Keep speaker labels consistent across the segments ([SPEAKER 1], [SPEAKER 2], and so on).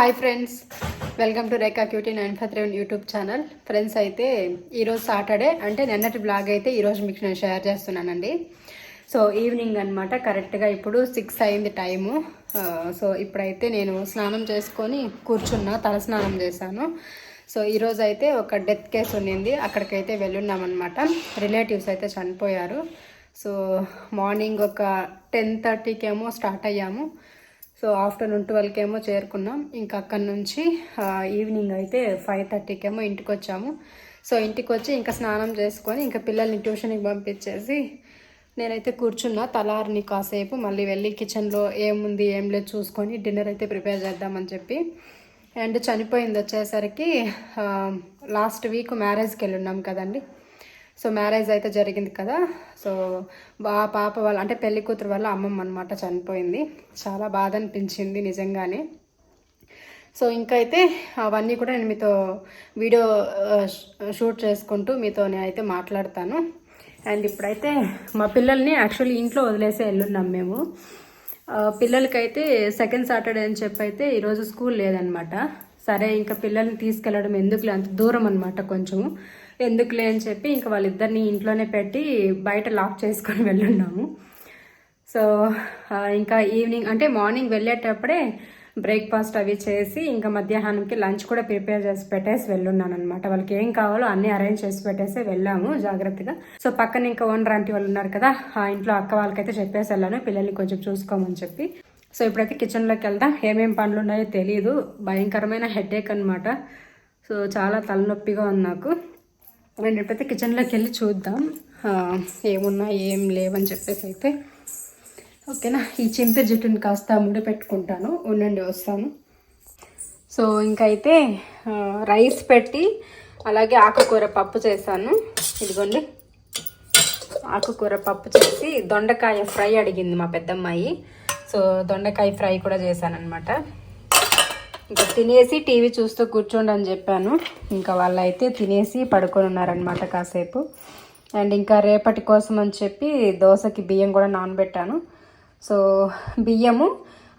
[SPEAKER 1] Hi friends welcome to Rekha cutie nine five three YouTube channel friends అయితే ఈరోజు Saturday అంటే నిన్నటి blog అయితే ఈరోజు మీకు నేను షేర్ చేస్తున్నానండి. సో ఈవినింగ్ అనమాట కరెక్ట్గా ఇప్పుడు సిక్స్ అయింది టైము సో uh, ఇప్పుడైతే నేను స్నానం చేసుకొని కూర్చున్నా తల స్నానం చేశాను. సో ఈరోజు అయితే ఒక డెత్ కేసు ఉండింది అక్కడికైతే వెళ్ళున్నామన్నమాట రిలేటివ్స్ అయితే చనిపోయారు. సో మార్నింగ్ ఒక టెన్ థర్టీకేమో స్టార్ట్ అయ్యాము. సో ఆఫ్టర్నూన్ ట్వెల్వ్కి ఏమో చేరుకున్నాం. ఇంకా అక్కడి నుంచి ఈవినింగ్ అయితే ఫైవ్ థర్టీకి ఏమో ఇంటికి వచ్చాము సో ఇంటికి వచ్చి ఇంకా స్నానం చేసుకొని ఇంకా పిల్లల్ని ట్యూషన్కి పంపించేసి నేనైతే కూర్చున్నా. తలారిని కాసేపు మళ్ళీ వెళ్ళి కిచెన్లో ఏముంది ఏం లేదు చూసుకొని డిన్నర్ అయితే ప్రిపేర్ చేద్దామని చెప్పి. అండ్ చనిపోయింది వచ్చేసరికి లాస్ట్ వీక్ మ్యారేజ్కి వెళ్ళున్నాం కదండి. సో మ్యారేజ్ అయితే జరిగింది కదా. సో ఆ పాప వాళ్ళ అంటే పెళ్ళి కూతురు వాళ్ళ అమ్మమ్మ అనమాట చనిపోయింది. చాలా బాధ అనిపించింది నిజంగానే. సో ఇంకైతే అవన్నీ కూడా నేను మీతో వీడియో షూట్ చేసుకుంటూ మీతో అయితే మాట్లాడతాను. అండ్ ఇప్పుడైతే మా పిల్లల్ని యాక్చువల్లీ ఇంట్లో వదిలేసే వెళ్ళున్నాం మేము. పిల్లలకైతే సెకండ్ సాటర్డే అని చెప్పి అయితే ఈరోజు స్కూల్ లేదనమాట సరే ఇంకా పిల్లల్ని తీసుకెళ్ళడం ఎందుకులే అంత దూరం అనమాట కొంచెము ఎందుకులే అని చెప్పి ఇంకా వాళ్ళిద్దరిని ఇంట్లోనే పెట్టి బయట లాక్ చేసుకొని వెళ్ళున్నాము. సో ఇంకా ఈవినింగ్ అంటే మార్నింగ్ వెళ్ళేటప్పుడే బ్రేక్ఫాస్ట్ అవి చేసి ఇంకా మధ్యాహ్నంకి లంచ్ కూడా ప్రిపేర్ చేసి పెట్టేసి వెళ్ళున్నాను అనమాట వాళ్ళకి ఏం కావాలో అన్ని అరేంజ్ చేసి పెట్టేసి వెళ్ళాము జాగ్రత్తగా. సో పక్కన ఇంకా ఓనర్ ఆంటీ వాళ్ళు ఉన్నారు కదా ఆ ఇంట్లో అక్క వాళ్ళకైతే చెప్పేసి వెళ్ళాను పిల్లల్ని కొంచెం చూసుకోమని చెప్పి. సో ఇప్పుడైతే కిచెన్లోకి వెళ్దాం ఏమేం పనులు ఉన్నాయో తెలియదు భయంకరమైన హెడేక్ అనమాట సో చాలా తలనొప్పిగా ఉంది నాకు. అండ్ ఇప్పుడైతే కిచెన్లోకి వెళ్ళి చూద్దాం. ఏమున్నా ఏం లేవని చెప్పేసి అయితే. ఓకేనా? ఈ చింపి జుట్టుని కాస్త ముడి పెట్టుకుంటాను. ఉండండి వస్తాను. సో ఇంకైతే రైస్ పెట్టి అలాగే ఆకుకూర పప్పు చేశాను. ఇదిగోండి. ఆకుకూర పప్పు చేసి దొండకాయ ఫ్రై అడిగింది మా పెద్దమ్మాయి. సో దొండకాయ ఫ్రై కూడా చేశాను అనమాట ఇంకా తినేసి టీవీ చూస్తూ కూర్చోండి అని చెప్పాను. ఇంకా వాళ్ళైతే తినేసి పడుకొని ఉన్నారనమాట కాసేపు. అండ్ ఇంకా రేపటి కోసం అని చెప్పి దోశకి బియ్యం కూడా నానబెట్టాను. సో బియ్యము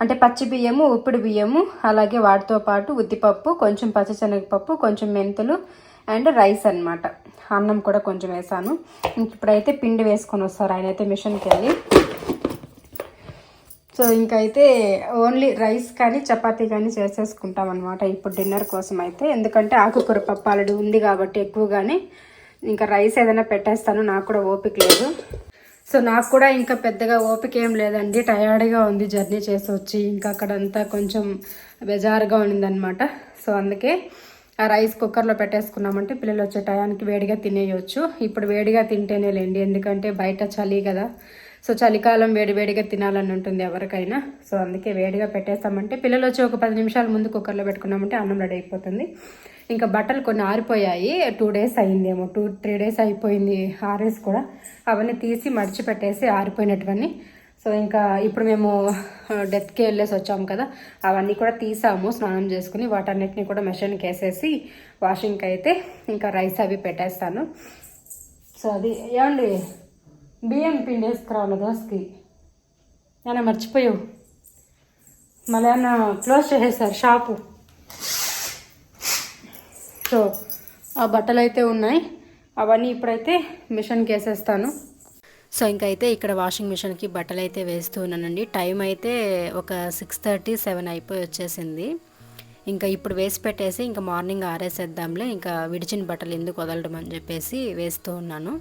[SPEAKER 1] అంటే పచ్చి బియ్యము ఉప్పుడు బియ్యము అలాగే వాటితో పాటు ఉద్దిపప్పు కొంచెం పచ్చిశనగపప్పు కొంచెం మెంతులు అండ్ రైస్ అన్నమాట. అన్నం కూడా కొంచెం వేసాను. ఇంక ఇప్పుడైతే పిండి వేసుకొని వస్తారు. ఆయన అయితే మిషన్కి వెళ్ళి సో ఇంకైతే ఓన్లీ రైస్ కానీ చపాతీ కానీ చేసేసుకుంటాం అనమాట ఇప్పుడు డిన్నర్ కోసం అయితే ఎందుకంటే ఆకుకూర పప్పు ఆల్రెడీ ఉంది కాబట్టి ఎక్కువగానే ఇంకా రైస్ ఏదైనా పెట్టేస్తాను నాకు కూడా ఓపిక లేదు. సో నాకు కూడా ఇంకా పెద్దగా ఓపిక ఏం లేదండి. టయర్డ్గా ఉంది జర్నీ చేసి వచ్చి ఇంకా అక్కడంతా కొంచెం బెజారుగా ఉండిందనమాట సో అందుకే ఆ రైస్ కుక్కర్లో పెట్టేసుకున్నామంటే పిల్లలు వచ్చే టయానికి వేడిగా తినేయొచ్చు. ఇప్పుడు వేడిగా తింటేనే లేండి ఎందుకంటే బయట చలి కదా. సో చలికాలం వేడివేడిగా తినాలని ఉంటుంది ఎవరికైనా. సో అందుకే వేడిగా పెట్టేస్తామంటే పిల్లలు వచ్చి ఒక పది నిమిషాల ముందు కుక్కర్లో పెట్టుకున్నామంటే అన్నం రెడీ అయిపోతుంది. ఇంకా బట్టలు కొన్ని ఆరిపోయాయి. టూ డేస్ అయిందేమో. టూ త్రీ డేస్ అయిపోయింది ఆరేసి కూడా. అవన్నీ తీసి మడిచి పెట్టేసి ఆరిపోయినటువన్నీ. సో ఇంకా ఇప్పుడు మేము డెత్కి వెళ్ళేసి వచ్చాము కదా. అవన్నీ కూడా తీసాము స్నానం చేసుకుని వాటన్నిటిని కూడా మెషిన్కి వేసేసి వాషింగ్కి అయితే ఇంకా రైస్ అవి పెట్టేస్తాను. సో అది ఏమండి? బియ్యం పిండి వేసుకురావాలి దోశకి ఏమన్నా మర్చిపోయావు. మళ్ళీ క్లోజ్ చేసేసారు షాపు సో ఆ బట్టలు అయితే ఉన్నాయి. అవన్నీ ఇప్పుడైతే మిషన్కి వేసేస్తాను. సో ఇంకైతే ఇక్కడ వాషింగ్ మిషన్కి బట్టలు అయితే వేస్తూ ఉన్నానండి. టైం అయితే ఒక సిక్స్ థర్టీ సెవెన్ అయిపోయి వచ్చేసింది. ఇంకా ఇప్పుడు వేసి పెట్టేసి ఇంకా మార్నింగ్ ఆరేసేద్దాంలే. ఇంకా విడిచిన బట్టలు ఎందుకు వదలడం అని చెప్పేసి వేస్తూ ఉన్నాను.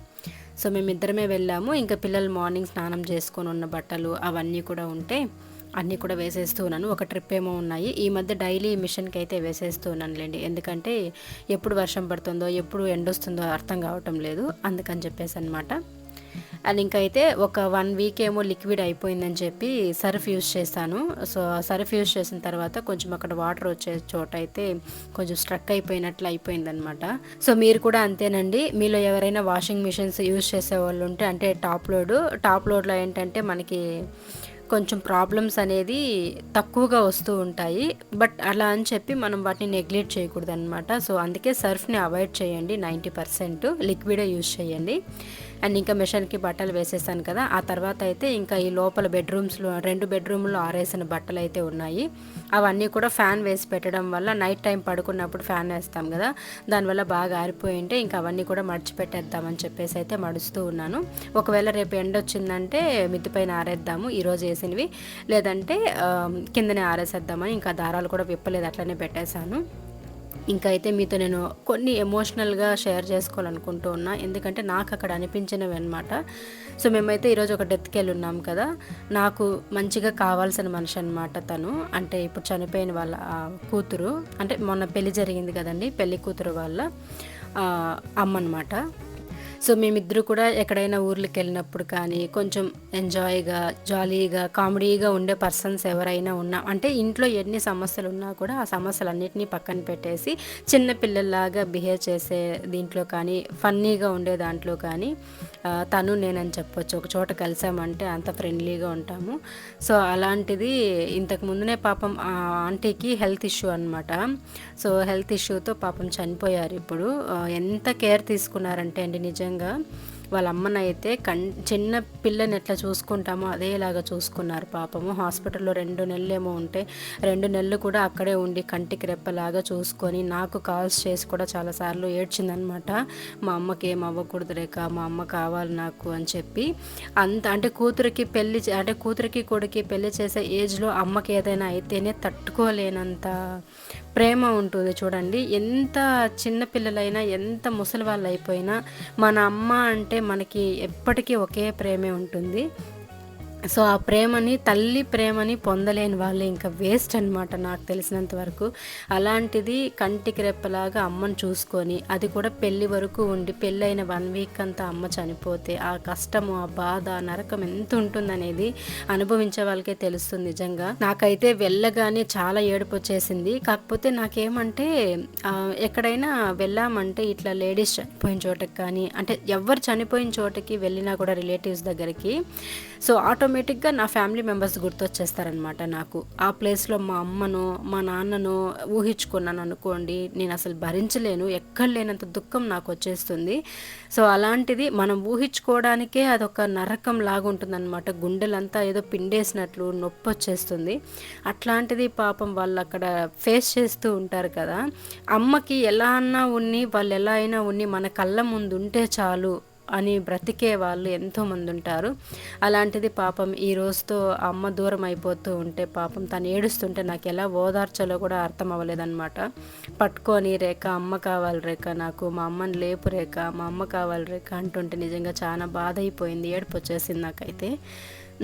[SPEAKER 1] సో మేమిద్దరమే వెళ్ళాము. ఇంకా పిల్లలు మార్నింగ్ స్నానం చేసుకొని ఉన్న బట్టలు అవన్నీ కూడా ఉంటే అన్నీ కూడా వేసేస్తూ ఉన్నాను. ఒక ట్రిప్ ఏమో ఉన్నాయి. ఈ మధ్య డైలీ మిషన్కి అయితే వేసేస్తూ ఉన్నానులేండి. ఎందుకంటే ఎప్పుడు వర్షం పడుతుందో ఎప్పుడు ఎండొస్తుందో అర్థం కావటం లేదు. అందుకని చెప్పేసి అనమాట అండ్ ఇంకా అయితే ఒక వన్ వీక్ ఏమో లిక్విడ్ అయిపోయిందని చెప్పి సర్ఫ్ యూస్ చేశాను. సో సర్ఫ్ యూస్ చేసిన తర్వాత కొంచెం అక్కడ వాటర్ వచ్చే చోట అయితే కొంచెం స్ట్రక్ అయిపోయినట్లు అయిపోయిందనమాట సో మీరు కూడా అంతేనండి. మీలో ఎవరైనా వాషింగ్ మిషన్స్ యూస్ చేసే వాళ్ళు ఉంటే అంటే టాప్ లోడ్ టాప్ లోడ్లో ఏంటంటే మనకి కొంచెం ప్రాబ్లమ్స్ అనేది తక్కువగా వస్తూ ఉంటాయి. బట్ అలా అని చెప్పి మనం వాటిని నెగ్లెక్ట్ చేయకూడదు అనమాట సో అందుకే సర్ఫ్ని అవాయిడ్ చేయండి. నైంటీ పర్సెంట్ లిక్విడే యూజ్ చేయండి. అండ్ ఇంకా మిషన్కి బట్టలు వేసేసాను కదా ఆ తర్వాత అయితే ఇంకా ఈ లోపల బెడ్రూమ్స్లో రెండు బెడ్రూమ్లో ఆరేసిన బట్టలు అయితే ఉన్నాయి. అవన్నీ కూడా ఫ్యాన్ వేసి పెట్టడం వల్ల నైట్ టైం పడుకున్నప్పుడు ఫ్యాన్ వేస్తాం కదా దానివల్ల బాగా ఆరిపోయి ఉంటే ఇంకా అవన్నీ కూడా మడిచిపెట్టేద్దామని చెప్పేసి అయితే మడుస్తూ ఉన్నాను. ఒకవేళ రేపు ఎండ వచ్చిందంటే మిద్దిపైన ఆరేద్దాము ఈరోజు వేసినవి. లేదంటే కిందనే ఆరేసేద్దామని ఇంకా దారాలు కూడా విప్పలేదు అట్లనే పెట్టేశాను. ఇంకా అయితే మీతో నేను కొన్ని ఎమోషనల్గా షేర్ చేసుకోవాలనుకుంటూ ఉన్నా. ఎందుకంటే నాకు అక్కడ అనిపించినవి అనమాట సో మేమైతే ఈరోజు ఒక డెత్కి వెళ్ళి ఉన్నాం కదా. నాకు మంచిగా కావాల్సిన మనిషి అనమాట తను. అంటే ఇప్పుడు చనిపోయిన వాళ్ళ కూతురు. అంటే మొన్న పెళ్ళి జరిగింది కదండి. పెళ్ళి కూతురు వాళ్ళ అమ్మ అనమాట సో మేమిద్దరు కూడా ఎక్కడైనా ఊర్లకు వెళ్ళినప్పుడు కానీ కొంచెం ఎంజాయ్గా జాలీగా కామెడీగా ఉండే పర్సన్స్ ఎవరైనా ఉన్నా అంటే ఇంట్లో ఎన్ని సమస్యలు ఉన్నా కూడా ఆ సమస్యలన్నింటినీ పక్కన పెట్టేసి చిన్న పిల్లల్లాగా బిహేవ్ చేసే దీంట్లో కానీ ఫన్నీగా ఉండే దాంట్లో కానీ తను నేనని చెప్పొచ్చు. ఒక చోట కలిసామంటే అంత ఫ్రెండ్లీగా ఉంటాము. సో అలాంటిది ఇంతకు ముందునే పాపం ఆ ఆంటీకి హెల్త్ ఇష్యూ అనమాట సో హెల్త్ ఇష్యూతో పాపం చనిపోయారు ఇప్పుడు. ఎంత కేర్ తీసుకున్నారంటే అండి నిజంగా వాళ్ళ అమ్మనైతే కన్ చిన్న పిల్లని ఎట్లా చూసుకుంటామో అదేలాగా చూసుకున్నారు పాపము. హాస్పిటల్లో రెండు నెలలు ఏమో ఉంటే రెండు నెలలు కూడా అక్కడే ఉండి కంటికి రెప్పలాగా చూసుకొని నాకు కాల్స్ చేసి కూడా చాలాసార్లు ఏడ్చిందనమాట. మా అమ్మకి ఏం అవ్వకూడదు రేక మా అమ్మ కావాలి నాకు అని చెప్పి అంత అంటే కూతురికి పెళ్ళి చే- అంటే కూతురికి కొడుకి పెళ్ళి చేసే ఏజ్లో అమ్మకి ఏదైనా అయితేనే తట్టుకోలేనంత ప్రేమ ఉంటుంది చూడండి. ఎంత చిన్నపిల్లలైనా ఎంత ముసలి వాళ్ళు అయిపోయినా మన అమ్మ అంటే మనకి ఎప్పటికీ ఒకే ప్రేమే ఉంటుంది. సో ఆ ప్రేమని తల్లి ప్రేమని పొందలేని వాళ్ళు ఇంకా వేస్ట్ అనమాట నాకు తెలిసినంత వరకు. అలాంటిది కంటికి రెప్పలాగా అమ్మని చూసుకొని అది కూడా పెళ్ళి వరకు ఉండి పెళ్ళి అయిన వన్ వీక్ అంతా అమ్మ చనిపోతే ఆ కష్టము ఆ బాధ ఆ నరకం ఎంత ఉంటుందనేది అనుభవించే వాళ్ళకే తెలుస్తుంది నిజంగా. నాకైతే వెళ్ళగానే చాలా ఏడుపు వచ్చేసింది. కాకపోతే నాకేమంటే ఎక్కడైనా వెళ్ళామంటే ఇట్లా లేడీస్ చనిపోయిన చోటకి కానీ అంటే ఎవరు చనిపోయిన చోటకి వెళ్ళినా కూడా రిలేటివ్స్ దగ్గరికి. సో ఆటో ఆటోమేటిక్గా నా ఫ్యామిలీ మెంబర్స్ గుర్తొచ్చేస్తారనమాట నాకు. ఆ ప్లేస్లో మా అమ్మను మా నాన్నను ఊహించుకున్నాను అనుకోండి నేను అసలు భరించలేను. ఎక్కడ లేనంత దుఃఖం నాకు వచ్చేస్తుంది. సో అలాంటిది మనం ఊహించుకోవడానికే అదొక నరకం లాగుంటుందన్నమాట. గుండెలంతా ఏదో పిండేసినట్లు నొప్పి వచ్చేస్తుంది అట్లాంటిది పాపం వాళ్ళు అక్కడ ఫేస్ చేస్తూ ఉంటారు కదా. అమ్మకి ఎలా అన్నా ఉన్ని వాళ్ళు ఎలా అయినా ఉన్ని మన కళ్ళ ముందు ఉంటే చాలు. అని బ్రతికే వాళ్ళు ఎంతోమంది ఉంటారు. అలాంటిది పాపం ఈ రోజుతో అమ్మ దూరం అయిపోతూ ఉంటే పాపం తను ఏడుస్తుంటే నాకు ఎలా ఓదార్చాలో కూడా అర్థం అవ్వలేదన్నమాట. పట్టుకొని రేఖ అమ్మ కావాలి రేఖ నాకు మా అమ్మని లేపు రేఖ మా అమ్మ కావాలి రేఖ అంటుంటే నిజంగా చాలా బాధ అయిపోయింది ఏడుపు వచ్చేసింది నాకైతే.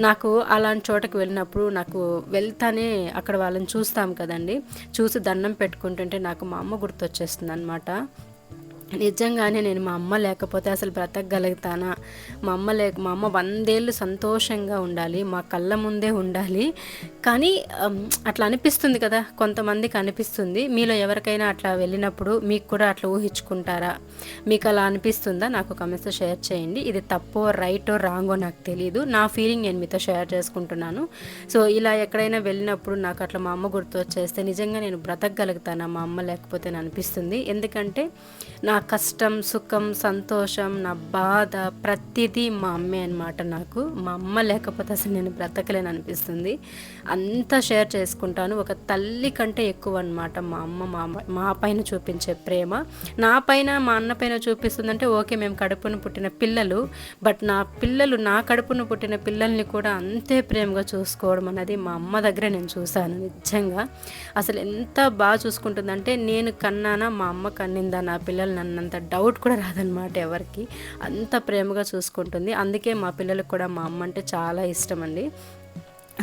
[SPEAKER 1] నాకు అలాంటి చోటకి వెళ్ళినప్పుడు నాకు వెళ్తానే అక్కడ వాళ్ళని చూస్తాం కదండి. చూసి దండం పెట్టుకుంటుంటే నాకు మా అమ్మ గుర్తొచ్చేస్తుంది అనమాట నిజంగానే నేను మా అమ్మ లేకపోతే అసలు బ్రతకగలుగుతానా? మా అమ్మ లేక మా అమ్మ వందేళ్ళు సంతోషంగా ఉండాలి మా కళ్ళ ముందే ఉండాలి. కానీ అట్లా అనిపిస్తుంది కదా కొంతమందికి అనిపిస్తుంది. మీలో ఎవరికైనా అట్లా వెళ్ళినప్పుడు మీకు కూడా అట్లా ఊహించుకుంటారా? మీకు అలా అనిపిస్తుందా? నాకు కమెంట్స్లో షేర్ చేయండి. ఇది తప్పో రైటో రాంగో నాకు తెలియదు నా ఫీలింగ్ నేను మీతో షేర్ చేసుకుంటున్నాను. సో ఇలా ఎక్కడైనా వెళ్ళినప్పుడు నాకు అట్లా మా అమ్మ గుర్తు వచ్చేస్తే నిజంగా నేను బ్రతకగలుగుతానా? మా అమ్మ లేకపోతే అనిపిస్తుంది. ఎందుకంటే నా కష్టం సుఖం సంతోషం నా బాధ ప్రతిదీ మా అమ్మే అనమాట నాకు. మా అమ్మ లేకపోతే అసలు నేను బ్రతకలేను అనిపిస్తుంది. అంతా షేర్ చేసుకుంటాను. ఒక తల్లి కంటే ఎక్కువ అనమాట మా అమ్మ మా అమ్మ- మా పైన చూపించే ప్రేమ. నా పైన మా అన్న పైన చూపిస్తుందంటే ఓకే మేము కడుపున పుట్టిన పిల్లలు. బట్ నా పిల్లలు నా కడుపున పుట్టిన పిల్లల్ని కూడా అంతే ప్రేమగా చూసుకోవడం అనేది మా అమ్మ దగ్గర నేను చూశాను నిజంగా. అసలు ఎంత బాగా చూసుకుంటుందంటే నేను కన్నానా మా అమ్మ కన్నిందా నా పిల్లలు అన్నంత డౌట్ కూడా రాదనమాట ఎవరికి. అంత ప్రేమగా చూసుకుంటుంది. అందుకే మా పిల్లలకు కూడా మా అమ్మ అంటే చాలా ఇష్టం అండి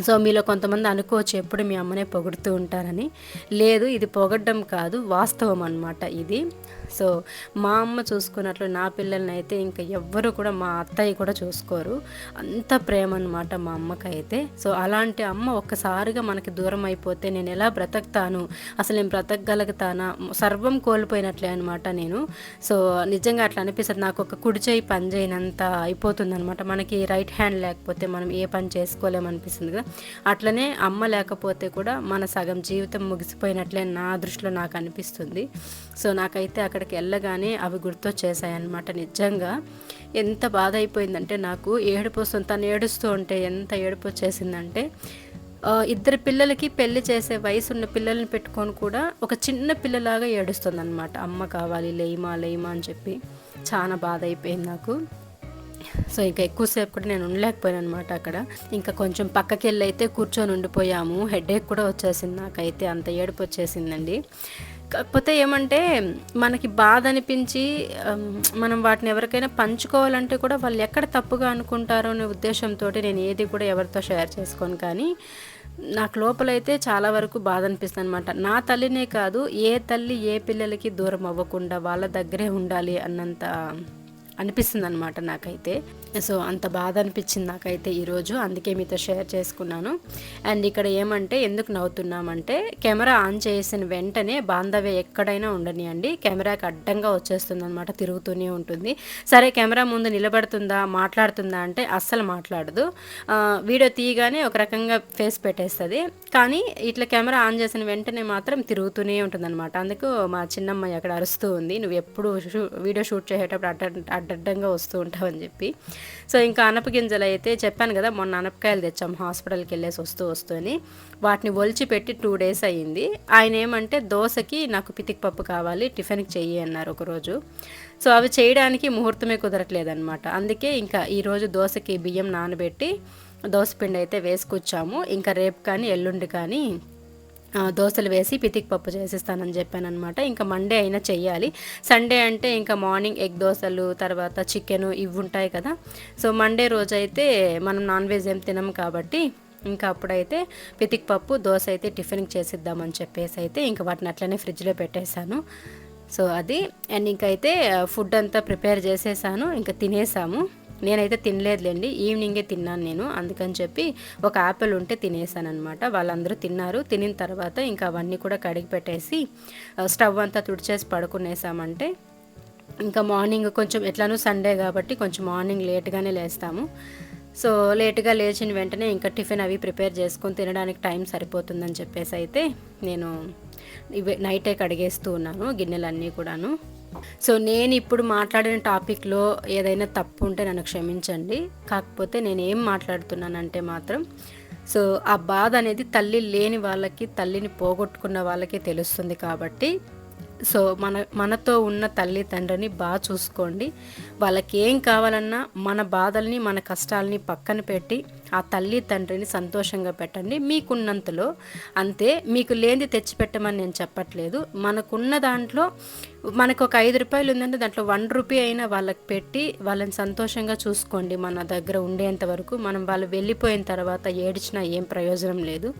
[SPEAKER 1] సో మీలో కొంతమంది అనుకోవచ్చు ఎప్పుడు మీ అమ్మనే పొగుడుతూ ఉంటారని. లేదు ఇది పొగడ్డం కాదు వాస్తవం అనమాట ఇది. సో మా అమ్మ చూసుకున్నట్లు నా పిల్లల్ని అయితే ఇంకా ఎవ్వరు కూడా మా అత్తయ్య కూడా చూసుకోరు. అంత ప్రేమ అనమాట మా అమ్మకైతే. సో అలాంటి అమ్మ ఒక్కసారిగా మనకి దూరం అయిపోతే నేను ఎలా బ్రతకుతాను? అసలు నేను బ్రతకగలుగుతానా? సర్వం కోల్పోయినట్లే అనమాట నేను. సో నిజంగా అట్లా అనిపిస్తుంది. నాకు ఒక కుడి చేయి పని చేయనంత అయిపోతుంది అనమాట మనకి రైట్ హ్యాండ్ లేకపోతే మనం ఏ పని చేసుకోలేమనిపిస్తుంది కదా. అట్లనే అమ్మ లేకపోతే కూడా మన సగం జీవితం ముగిసిపోయినట్లే నా దృష్టిలో నాకు అనిపిస్తుంది. సో నాకైతే అక్కడికి వెళ్ళగానే అవి గుర్తొచ్చేసాయన్నమాట నిజంగా. ఎంత బాధ అయిపోయిందంటే నాకు ఏడుపు వస్తుంది. తను ఏడుస్తూ ఉంటే ఎంత ఏడుపు వచ్చేసిందంటే ఇద్దరు పిల్లలకి పెళ్ళి చేసే వయసు ఉన్న పిల్లల్ని పెట్టుకొని కూడా ఒక చిన్న పిల్లలాగా ఏడుస్తుంది అనమాట అమ్మ కావాలి లేమా లేమా అని చెప్పి. చాలా బాధ అయిపోయింది నాకు. సో ఇంకా ఎక్కువసేపు కూడా నేను ఉండలేకపోయాను అనమాట అక్కడ. ఇంకా కొంచెం పక్కకి వెళ్ళి అయితే కూర్చొని ఉండిపోయాము. హెడేక్ కూడా వచ్చేసింది నాకైతే అంత ఏడుపు వచ్చేసిందండి. కాకపోతే ఏమంటే మనకి బాధ అనిపించి మనం వాటిని ఎవరికైనా పంచుకోవాలంటే కూడా వాళ్ళు ఎక్కడ తప్పుగా అనుకుంటారో అనే ఉద్దేశంతో నేను ఏది కూడా ఎవరితో షేర్ చేసుకోను. కానీ నాకు లోపలైతే చాలా వరకు బాధ అనిపిస్తుంది అనమాట నా తల్లినే కాదు ఏ తల్లి ఏ పిల్లలకి దూరం అవ్వకుండా వాళ్ళ దగ్గరే ఉండాలి అన్నంత అనిపిస్తుంది అనమాట నాకైతే. సో అంత బాధ అనిపించింది నాకైతే ఈరోజు అందుకే మీతో షేర్ చేసుకున్నాను. అండ్ ఇక్కడ ఏమంటే ఎందుకు నవ్వుతున్నామంటే కెమెరా ఆన్ చేసిన వెంటనే బాంధవ్య ఎక్కడైనా ఉండనియండి. కెమెరాకి అడ్డంగా వచ్చేస్తుంది అనమాట తిరుగుతూనే ఉంటుంది. సరే కెమెరా ముందు నిలబడుతుందా మాట్లాడుతుందా అంటే అస్సలు మాట్లాడదు. వీడియో తీయగానే ఒక రకంగా ఫేస్ పెట్టేస్తుంది. కానీ ఇట్లా కెమెరా ఆన్ చేసిన వెంటనే మాత్రం తిరుగుతూనే ఉంటుంది అనమాట అందుకు మా చిన్నమ్మాయి అక్కడ అరుస్తూ ఉంది. నువ్వు ఎప్పుడు వీడియో షూట్ చేసేటప్పుడు అడ్డ అడ్డడ్డంగా వస్తూ ఉంటామని చెప్పి. సో ఇంకా అనపగింజలు అయితే చెప్పాను కదా మొన్న అనపకాయలు తెచ్చాం హాస్పిటల్కి వెళ్ళేసి వస్తూ వస్తూ అని. వాటిని ఒలిచి పెట్టి టూ డేస్ అయ్యింది. ఆయన ఏమంటే దోశకి నాకు పితిక్ పప్పు కావాలి టిఫిన్కి చెయ్యి అన్నారు ఒకరోజు. సో అవి చేయడానికి ముహూర్తమే కుదరట్లేదనమాట అందుకే ఇంకా ఈరోజు దోశకి బియ్యం నానబెట్టి దోశపిండి అయితే వేసుకొచ్చాము. ఇంకా రేపు కానీ ఎల్లుండి కానీ దోశలు వేసి పితిక్ పప్పు చేసిస్తానని చెప్పాను అనమాట ఇంకా మండే అయినా చెయ్యాలి. సండే అంటే ఇంకా మార్నింగ్ ఎగ్ దోశలు తర్వాత చికెన్ ఇవి ఉంటాయి కదా. సో మండే రోజైతే మనం నాన్ వెజ్ ఏం తినము కాబట్టి ఇంకా అప్పుడైతే పితిక్ పప్పు దోశ అయితే టిఫిన్కి చేసిద్దామని చెప్పేసి అయితే ఇంకా వాటిని అట్లనే ఫ్రిడ్జ్లో పెట్టేశాను. సో అది అండ్ ఇంకైతే ఫుడ్ అంతా ప్రిపేర్ చేసేసాను. ఇంకా తినేసాము. నేనైతే తినలేదులేండి ఈవినింగే తిన్నాను నేను. అందుకని చెప్పి ఒక యాపిల్ ఉంటే తినేసాను అనమాట వాళ్ళందరూ తిన్నారు. తినిన తర్వాత ఇంకా అవన్నీ కూడా కడిగి పెట్టేసి స్టవ్ అంతా తుడిచేసి పడుకునేసామంటే ఇంకా మార్నింగ్ కొంచెం ఎట్లానో సండే కాబట్టి కొంచెం మార్నింగ్ లేట్గానే లేస్తాము. సో లేట్గా లేచిన వెంటనే ఇంకా టిఫిన్ అవి ప్రిపేర్ చేసుకొని తినడానికి టైం సరిపోతుందని చెప్పేసి అయితే నేను నైటే కడిగేస్తూ ఉన్నాను గిన్నెలన్నీ కూడాను. సో నేను ఇప్పుడు మాట్లాడిన టాపిక్లో ఏదైనా తప్పు ఉంటే నన్ను క్షమించండి. కాకపోతే నేను ఏం మాట్లాడుతున్నానంటే మాత్రం సో ఆ బాధ అనేది తల్లి లేని వాళ్ళకి తల్లిని పోగొట్టుకున్న వాళ్ళకి తెలుస్తుంది కాబట్టి సో మన మనతో ఉన్న తల్లి తండ్రిని బాగా చూసుకోండి. వాళ్ళకి ఏం కావాలన్నా మన బాధల్ని మన కష్టాలని పక్కన పెట్టి ఆ తల్లి తండ్రిని సంతోషంగా పెట్టండి. మీకున్నంతలో అంతే మీకు లేనిది తెచ్చిపెట్టమని నేను చెప్పట్లేదు. మనకున్న దాంట్లో మనకు ఒక ఐదు రూపాయలు ఉందంటే దాంట్లో వన్ రూపీ అయినా వాళ్ళకి పెట్టి వాళ్ళని సంతోషంగా చూసుకోండి. మన దగ్గర ఉండేంత వరకు మనం వాళ్ళు వెళ్ళిపోయిన తర్వాత ఏడిచినా ఏం ప్రయోజనం లేదు.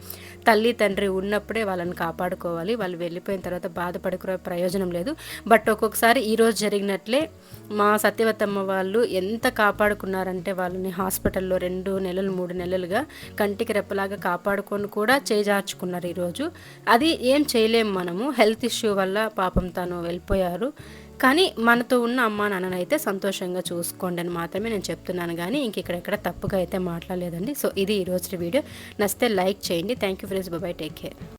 [SPEAKER 1] తల్లి తండ్రి ఉన్నప్పుడే వాళ్ళని కాపాడుకోవాలి. వాళ్ళు వెళ్ళిపోయిన తర్వాత బాధపడుకునే ప్రయోజనం లేదు. బట్ ఒక్కొక్కసారి ఈరోజు జరిగినట్లే మా సత్యవతమ్మ వాళ్ళు ఎంత కాపాడుకున్నారంటే వాళ్ళని హాస్పిటల్లో రెండు నెలలు మూడు నెలలుగా కంటికి రెప్పలాగా కాపాడుకొని కూడా చేజార్చుకున్నారు ఈరోజు అది ఏం చేయలేము మనము. హెల్త్ ఇష్యూ వల్ల పాపం తను వెళ్ళిపోయారు. కానీ మనతో ఉన్న అమ్మ నాన్ననైతే సంతోషంగా చూసుకోండి అని మాత్రమే నేను చెప్తున్నాను. కానీ ఇంక ఇక్కడెక్కడ తప్పుగా అయితే మాట్లాడలేదండి. సో ఇది ఈరోజు వీడియో. నచ్చితే లైక్ చేయండి. Thank you friends. Bye bye take care.